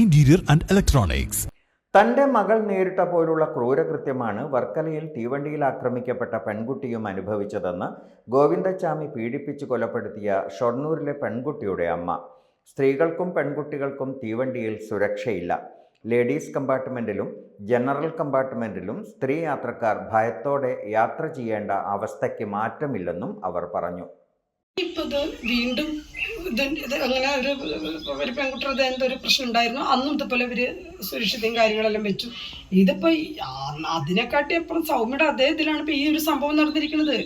Interior and electronics തന്റെ മകൾ നേരിട്ട പോലുള്ള ക്രൂരകൃത്യമാണ് വർക്കലയിൽ തീവണ്ടിയിൽ ആക്രമിക്കപ്പെട്ട പെൺകുട്ടിയും അനുഭവിച്ചതെന്ന് ഗോവിന്ദച്ചാമി പീഡിപ്പിച്ച് കൊലപ്പെടുത്തിയ ഷൊർണൂരിലെ പെൺകുട്ടിയുടെ അമ്മ. സ്ത്രീകൾക്കും പെൺകുട്ടികൾക്കും തീവണ്ടിയിൽ സുരക്ഷയില്ല. ലേഡീസ് കമ്പാർട്ട്മെന്റിലും ജനറൽ കമ്പാർട്ട്മെന്റിലും സ്ത്രീ യാത്രക്കാർ ഭയത്തോടെ യാത്ര ചെയ്യേണ്ട അവസ്ഥയ്ക്ക് മാറ്റമില്ലെന്നും അവർ പറഞ്ഞു. ഇപ്പൊ ഇത് വീണ്ടും അങ്ങനെ ഒരു ഒരു പെൺകുട്ടിയുടെ എന്തൊരു പ്രശ്നം ഉണ്ടായിരുന്നു. അന്നും ഇതുപോലെ ഇവർ സുരക്ഷിതയും കാര്യങ്ങളെല്ലാം വെച്ചു. ഇതിപ്പോ അതിനെക്കാട്ടി അപ്പുറം സൗമ്യയുടെ അതേ ഇതിലാണ് ഇപ്പൊ ഈ ഒരു സംഭവം നടന്നിരിക്കുന്നത്.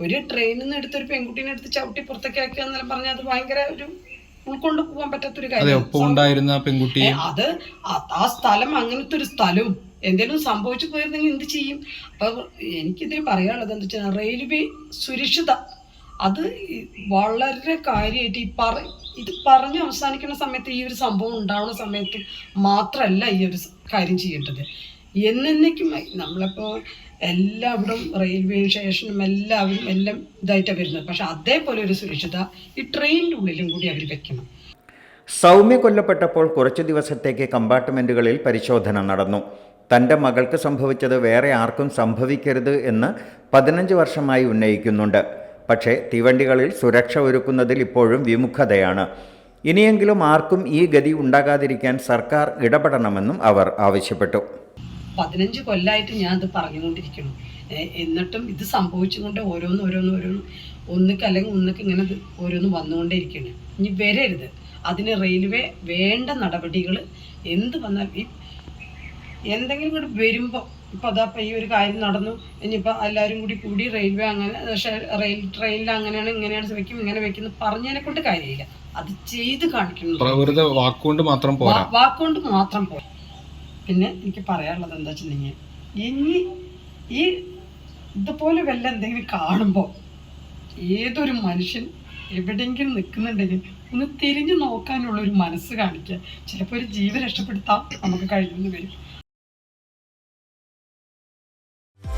ഒരു ട്രെയിനിൽ നിന്ന് എടുത്ത് ഒരു പെൺകുട്ടീനെ എടുത്ത് ചവിട്ടി പുറത്തേക്ക് ആക്കുക എന്നെല്ലാം പറഞ്ഞാൽ അത് ഭയങ്കര ഒരു ഉൾക്കൊണ്ട് പോകാൻ പറ്റാത്തൊരു കാര്യം. പെൺകുട്ടി. അത് ആ- ആ സ്ഥലം അങ്ങനത്തെ ഒരു സ്ഥലവും എന്തെങ്കിലും സംഭവിച്ചു പോയിരുന്നെങ്കിൽ എന്ത് ചെയ്യും? അപ്പൊ എനിക്കിതിൽ പറയാനുള്ളത് എന്താ വെച്ചാൽ റെയിൽവേ സുരക്ഷിത അത് വളരെ കാര്യമായിട്ട് ഈ പറ ഇത് പറഞ്ഞ് അവസാനിക്കുന്ന സമയത്ത് ഈ ഒരു സംഭവം ഉണ്ടാവുന്ന സമയത്ത് മാത്രമല്ല ഈ ഒരു കാര്യം ചെയ്യേണ്ടത്. എന്നേക്കുമായി നമ്മളിപ്പോൾ എല്ലാവിടും റെയിൽവേ സ്റ്റേഷനും എല്ലാവരും എല്ലാം ഇതായിട്ടാണ് വരുന്നത്. പക്ഷെ അതേപോലെ ഒരു സുരക്ഷിത ഈ ട്രെയിനിന്റെ ഉള്ളിലും കൂടി അവർ വെക്കണം. സൗമ്യ കൊല്ലപ്പെട്ടപ്പോൾ കുറച്ചു ദിവസത്തേക്ക് കമ്പാർട്ട്മെന്റുകളിൽ പരിശോധന നടന്നു. തന്റെ മകൾക്ക് സംഭവിച്ചത് വേറെ ആർക്കും സംഭവിക്കരുത് എന്ന് പതിനഞ്ച് വർഷമായി ഉന്നയിക്കുന്നുണ്ട്. പക്ഷേ തീവണ്ടികളിൽ സുരക്ഷ ഒരുക്കുന്നതിൽ ഇപ്പോഴും വിമുഖതയാണ്. ഇനിയെങ്കിലും ആർക്കും ഈ ഗതി ഉണ്ടാകാതിരിക്കാൻ സർക്കാർ ഇടപെടണമെന്നും അവർ ആവശ്യപ്പെട്ടു. പതിനഞ്ച് കൊല്ലമായിട്ട് ഞാൻ അത് പറഞ്ഞുകൊണ്ടിരിക്കുന്നു എന്നിട്ടും ഇത് സംഭവിച്ചുകൊണ്ട് ഓരോന്ന് ഓരോന്ന് ഓരോന്ന് ഒന്നിക്ക് അല്ലെങ്കിൽ ഒന്നിക്ക് ഇങ്ങനെ ഓരോന്ന് വന്നുകൊണ്ടേ ഇരിക്കുന്നു ഇനി വരരുത്. അതിന് റെയിൽവേ വേണ്ട നടപടികൾ എന്ത് വന്നാൽ എന്തെങ്കിലും കൂടെ വരുമ്പോൾ ഇപ്പോൾ അതാ ഇപ്പം ഈ ഒരു കാര്യം നടന്നു. ഇനിയിപ്പോൾ എല്ലാവരും കൂടി കൂടി റെയിൽവേ അങ്ങനെ പക്ഷേ റെയിൽ ട്രെയിനിൽ അങ്ങനെയാണ് ഇങ്ങനെയാണ് വെക്കും ഇങ്ങനെ വെക്കുന്നു പറഞ്ഞതിനെ കൊണ്ട് കാര്യമില്ല. അത് ചെയ്ത് കാണിക്കുന്നു വാക്കുകൊണ്ട് മാത്രം പോരാ. വാക്കുകൊണ്ട് മാത്രം പോരാ. പിന്നെ എനിക്ക് പറയാനുള്ളത് എന്താ വെച്ചിട്ടുണ്ടെങ്കിൽ ഇനി ഈ ഇതുപോലെ വല്ല എന്തെങ്കിലും കാണുമ്പോൾ ഏതൊരു മനുഷ്യൻ എവിടെയെങ്കിലും നിൽക്കുന്നുണ്ടെങ്കിൽ ഒന്ന് തിരിഞ്ഞു നോക്കാനുള്ള ഒരു മനസ്സ് കാണിക്കുക. ചിലപ്പോൾ ഒരു ജീവൻ രക്ഷപ്പെടുത്താം നമുക്ക് കഴിയുമെന്ന് വരും.